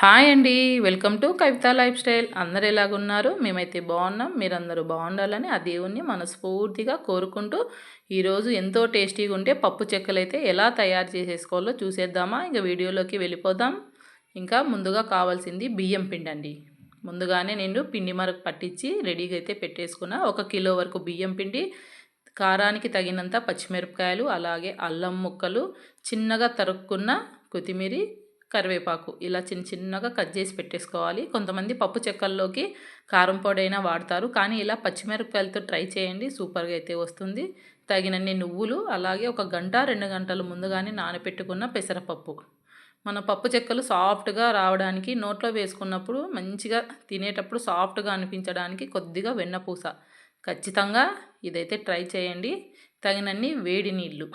Hi అండి. Welcome to Kavitha life style. అందరు ఎలాగున్నారు? మేమైతే బాగున్నాం. మీరందరూ బాగుండాలని ఆ దేవుణ్ణి మనస్ఫూర్తిగా కోరుకుంటూ ఈరోజు ఎంతో టేస్టీగా ఉంటే పప్పు చెక్కలు అయితే ఎలా తయారు చేసేసుకోవాలో చూసేద్దామా. ఇంకా వీడియోలోకి వెళ్ళిపోదాం. ఇంకా ముందుగా కావాల్సింది బియ్యం పిండి అండి. ముందుగానే నేను పిండి మరకు పట్టించి రెడీగా అయితే పెట్టేసుకున్న. ఒక కిలో వరకు బియ్యం పిండి కారానికి తగినంత పచ్చిమిరపకాయలు అలాగే అల్లం ముక్కలు చిన్నగా తరుక్కున్న కొత్తిమీర కరివేపాకు. ఇలా చిన్న చిన్నగా కట్ చేసి పెట్టేసుకోవాలి. కొంతమంది పప్పు చెక్కల్లోకి కారం పొడి అయినా వాడతారు. కానీ ఇలా పచ్చిమిరపకాయలతో ట్రై చేయండి. సూపర్గా అయితే వస్తుంది. తగినన్ని నువ్వులు అలాగే ఒక గంట రెండు గంటలు ముందుగానే నానబెట్టుకున్న పెసరపప్పు. మన పప్పు చెక్కలు సాఫ్ట్గా రావడానికి నోట్లో వేసుకున్నప్పుడు మంచిగా తినేటప్పుడు సాఫ్ట్గా అనిపించడానికి కొద్దిగా వెన్నపూస ఖచ్చితంగా ఇదైతే ట్రై చేయండి. తగినన్ని వేడి నీళ్ళు.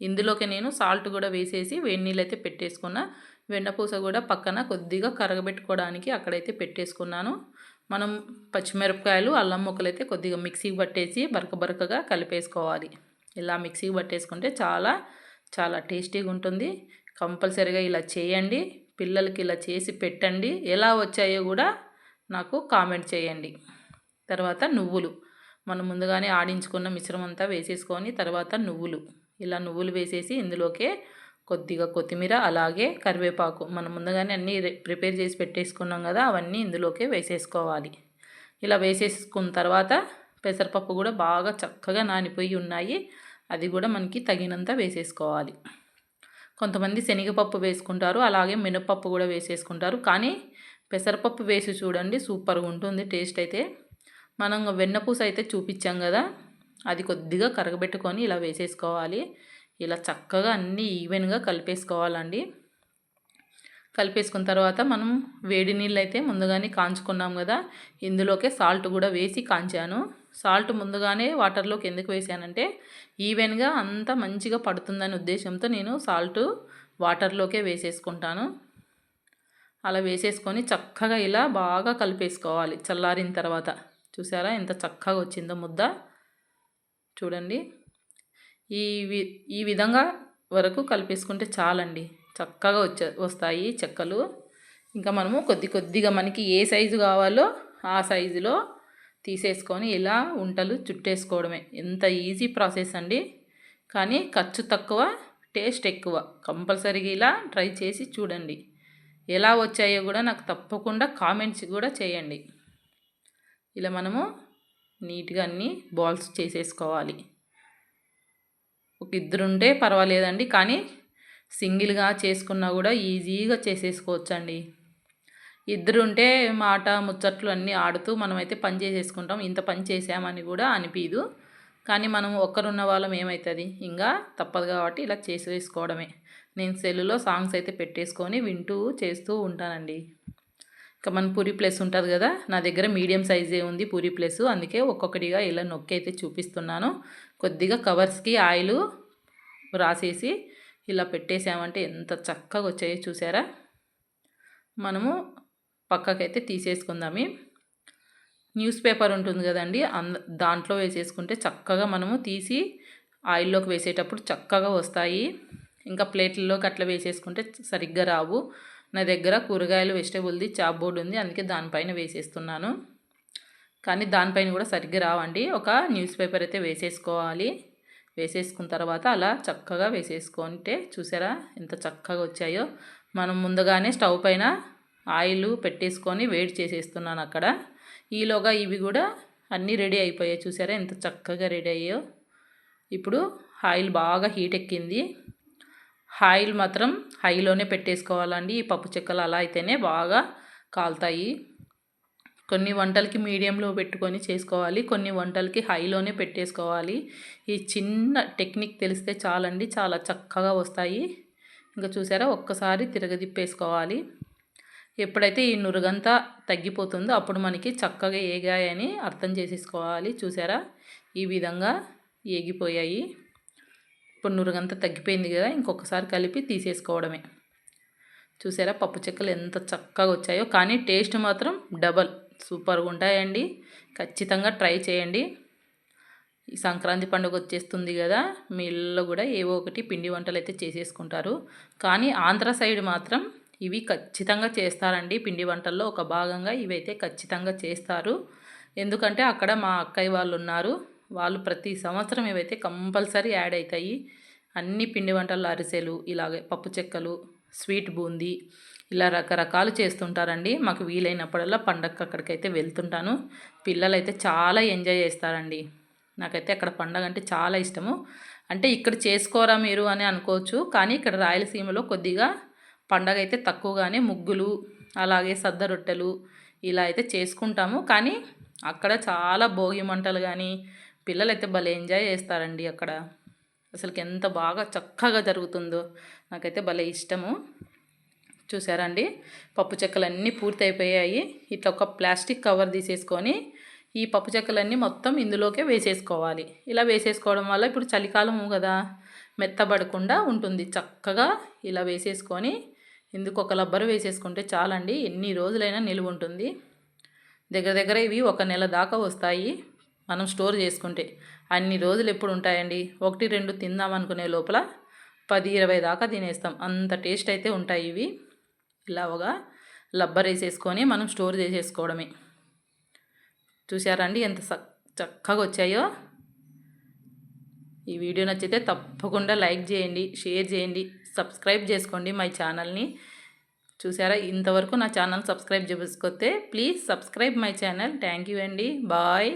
ఇందులోకి నేను సాల్ట్ కూడా వేసేసి వేడి నీళ్ళు అయితే పెట్టేసుకున్నా వెన్నపూస కూడా పక్కన కొద్దిగా కరగబెట్టుకోవడానికి అక్కడైతే పెట్టేసుకున్నాను. మనం పచ్చిమిరపకాయలు అల్లం ముక్కలు అయితే కొద్దిగా మిక్సీకి పట్టేసి బరక బరకగా కలిపేసుకోవాలి. ఇలా మిక్సీకి పట్టేసుకుంటే చాలా చాలా టేస్టీగా ఉంటుంది. కంపల్సరిగా ఇలా చేయండి. పిల్లలకి ఇలా చేసి పెట్టండి. ఎలా వచ్చాయో కూడా నాకు కామెంట్ చేయండి. తర్వాత నువ్వులు. మనం ముందుగానే ఆడించుకున్న మిశ్రమం అంతా వేసేసుకొని తర్వాత నువ్వులు. ఇలా నువ్వులు వేసేసి ఇందులోకే కొద్దిగా కొత్తిమీర అలాగే కరివేపాకు. మనం ముందుగానే అన్నీ ప్రిపేర్ చేసి పెట్టేసుకున్నాం కదా అవన్నీ ఇందులోకే వేసేసుకోవాలి. ఇలా వేసేసుకున్న తర్వాత పెసరపప్పు కూడా బాగా చక్కగా నానిపోయి ఉన్నాయి. అది కూడా మనకి తగినంత వేసేసుకోవాలి. కొంతమంది శనగపప్పు వేసుకుంటారు అలాగే మినపప్పు కూడా వేసేసుకుంటారు. కానీ పెసరపప్పు వేసి చూడండి సూపర్గా ఉంటుంది టేస్ట్ అయితే. మనం వెన్నపూస అయితే చూపించాం కదా అది కొద్దిగా కరగబెట్టుకొని ఇలా వేసేసుకోవాలి. ఇలా చక్కగా అన్నీ ఈవెన్గా కలిపేసుకోవాలండి. కలిపేసుకున్న తర్వాత మనం వేడి నీళ్ళు అయితే ముందుగానే కాంచుకున్నాం కదా ఇందులోకే సాల్ట్ కూడా వేసి కాంచాను. సాల్ట్ ముందుగానే వాటర్లోకి ఎందుకు వేసానంటే ఈవెన్గా అంత మంచిగా పడుతుందనే ఉద్దేశంతో నేను సాల్ట్ వాటర్లోకే వేసేసుకుంటాను. అలా వేసేసుకొని చక్కగా ఇలా బాగా కలిపేసుకోవాలి చల్లారిన తర్వాత. చూసారా ఎంత చక్కగా వచ్చిందో ముద్ద. చూడండి. ఈ వి ఈ విధంగా వరకు కలిపేసుకుంటే చాలండి. చక్కగా వచ్చే వస్తాయి చెక్కలు. ఇంకా మనము కొద్ది కొద్దిగా మనకి ఏ సైజు కావాలో ఆ సైజులో తీసేసుకొని ఇలా ఉంటలు చుట్టేసుకోవడమే. ఎంత ఈజీ ప్రాసెస్ అండి. కానీ ఖర్చు తక్కువ టేస్ట్ ఎక్కువ. కంపల్సరీగా ఇలా ట్రై చేసి చూడండి. ఎలా వచ్చాయో కూడా నాకు తప్పకుండా కామెంట్స్ కూడా చేయండి. ఇలా మనము నీట్గా అన్నీ బాల్స్ చేసేసుకోవాలి. ఒక ఇద్దరుంటే పర్వాలేదండి కానీ సింగిల్గా చేసుకున్నా కూడా ఈజీగా చేసేసుకోవచ్చండి. ఇద్దరు ఉంటే మాట ముచ్చట్లు అన్నీ ఆడుతూ మనమైతే పని చేసేసుకుంటాం. ఇంత పని చేసామని కూడా అనిపించదు కానీ మనం ఒక్కరున్న వాళ్ళం ఏమవుతుంది ఇంకా తప్పదు కాబట్టి ఇలా చేసేసుకోవడమే నేను సెల్లులో సాంగ్స్ అయితే పెట్టేసుకొని వింటూ చేస్తూ ఉంటానండి. ఇంకా మన పూరి ప్లస్ ఉంటుంది కదా నా దగ్గర మీడియం సైజే ఉంది పూరి ప్లస్. అందుకే ఒక్కొక్కటిగా ఇలా నొక్కి అయితే చూపిస్తున్నాను. కొద్దిగా కవర్స్కి ఆయిల్ రాసేసి ఇలా పెట్టేసామంటే ఎంత చక్కగా వచ్చాయో చూసారా? మనము పక్కకైతే తీసేసుకుందాము. న్యూస్ పేపర్ ఉంటుంది కదండి అంద దాంట్లో వేసేసుకుంటే చక్కగా మనము తీసి ఆయిల్లోకి వేసేటప్పుడు చక్కగా వస్తాయి. ఇంకా ప్లేట్లలోకి అట్లా వేసేసుకుంటే సరిగ్గా రావు. నా దగ్గర కూరగాయలు వెజిటేబుల్ది చాప్ బోర్డు ఉంది అందుకే దానిపైన వేసేస్తున్నాను. కానీ దానిపైన కూడా సరిగ్గా రావండి. ఒక న్యూస్ పేపర్ అయితే వేసేసుకోవాలి. వేసేసుకున్న తర్వాత అలా చక్కగా వేసేసుకుంటే చూసారా ఎంత చక్కగా వచ్చాయో. మనం ముందుగానే స్టవ్ పైన ఆయిల్ పెట్టేసుకొని వేడి చేసేస్తున్నాను అక్కడ. ఈలోగా ఇవి కూడా అన్నీ రెడీ అయిపోయాయి. చూసారా ఎంత చక్కగా రెడీ అయ్యాయో. ఇప్పుడు ఆయిల్ బాగా హీట్ ఎక్కింది. ఆయిల్ మాత్రం హైలోనే పెట్టేసుకోవాలండి. ఈ పప్పు చెక్కలు అలా అయితేనే బాగా కాలుతాయి. కొన్ని వంటలకి మీడియంలో పెట్టుకొని చేసుకోవాలి కొన్ని వంటలకి హైలోనే పెట్టేసుకోవాలి. ఈ చిన్న టెక్నిక్ తెలిస్తే చాలండి చాలా చక్కగా వస్తాయి. ఇంకా చూసారా ఒక్కసారి తిరగదిప్పేసుకోవాలి. ఎప్పుడైతే ఈ నురుగంతా తగ్గిపోతుందో అప్పుడు మనకి చక్కగా ఏగాయని అర్థం చేసేసుకోవాలి. చూసారా ఈ విధంగా ఏగిపోయాయి. ఇప్పుడు నురుగంతా తగ్గిపోయింది కదా ఇంకొకసారి కలిపి తీసేసుకోవడమే. చూసారా పప్పు చెక్కలు ఎంత చక్కగా వచ్చాయో కానీ టేస్ట్ మాత్రం డబల్. సూపర్గా ఉంటాయండి ఖచ్చితంగా ట్రై చేయండి. ఈ సంక్రాంతి పండుగ వచ్చేస్తుంది కదా మీ ఇళ్ళలో కూడా ఏవో ఒకటి పిండి వంటలు అయితే చేసేసుకుంటారు. కానీ ఆంధ్ర సైడ్ మాత్రం ఇవి ఖచ్చితంగా చేస్తారండి. పిండి వంటల్లో ఒక భాగంగా ఇవైతే ఖచ్చితంగా చేస్తారు. ఎందుకంటే అక్కడ మా అక్కయ్య వాళ్ళు ఉన్నారు వాళ్ళు ప్రతి సంవత్సరం ఇవైతే కంపల్సరీ యాడ్ అవుతాయి. అన్ని పిండి వంటల్లో అరిసెలు ఇలాగే పప్పు చెక్కలు స్వీట్ బూందీ ఇలా రకరకాలు చేస్తుంటారండి. మాకు వీలైనప్పుడల్లా పండగకి అక్కడికైతే వెళ్తుంటాను. పిల్లలు అయితే చాలా ఎంజాయ్ చేస్తారండి. నాకైతే అక్కడ పండగ అంటే చాలా ఇష్టము. అంటే ఇక్కడ చేసుకోరా మీరు అని అనుకోవచ్చు. కానీ ఇక్కడ రాయలసీమలో కొద్దిగా పండగ అయితే తక్కువగానే ముగ్గులు అలాగే సద్ద రొట్టెలు ఇలా అయితే చేసుకుంటాము. కానీ అక్కడ చాలా భోగి మంటలు కానీ పిల్లలైతే భలే ఎంజాయ్ చేస్తారండి అక్కడ. అసలుకి ఎంత బాగా చక్కగా జరుగుతుందో నాకైతే భలే ఇష్టము. చూసారండి? పప్పు చెక్కలన్నీ పూర్తి అయిపోయాయి ఇట్లా ఒక ప్లాస్టిక్ కవర్ తీసేసుకొని ఈ పప్పు చెక్కలన్నీ మొత్తం ఇందులోకే వేసేసుకోవాలి. ఇలా వేసేసుకోవడం వల్ల ఇప్పుడు చలికాలము కదా మెత్తబడకుండా ఉంటుంది. చక్కగా ఇలా వేసేసుకొని ఇందుకు ఒక లబ్బరు వేసేసుకుంటే చాలండి. ఎన్ని రోజులైనా నిలువ ఉంటుంది. దగ్గర దగ్గర ఇవి ఒక నెల దాకా వస్తాయి మనం స్టోర్ చేసుకుంటే. అన్ని రోజులు ఎప్పుడు ఉంటాయండి? ఒకటి రెండు తిందాం అనుకునే లోపల పది ఇరవై దాకా తినేస్తాం. అంత టేస్ట్ అయితే ఉంటాయి ఇవి. ఇలా ఒక లబ్బర్ వేసేసుకొని మనం స్టోర్ చేసేసుకోవడమే. చూసారండి ఎంత చక్కగా వచ్చాయో? ఈ వీడియో నచ్చితే తప్పకుండా లైక్ చేయండి షేర్ చేయండి సబ్స్క్రైబ్ చేసుకోండి మై ఛానల్ని. చూసారా ఇంతవరకు నా channel subscribe చేసుకొస్తే please subscribe my channel. Thank you అండి. బాయ్.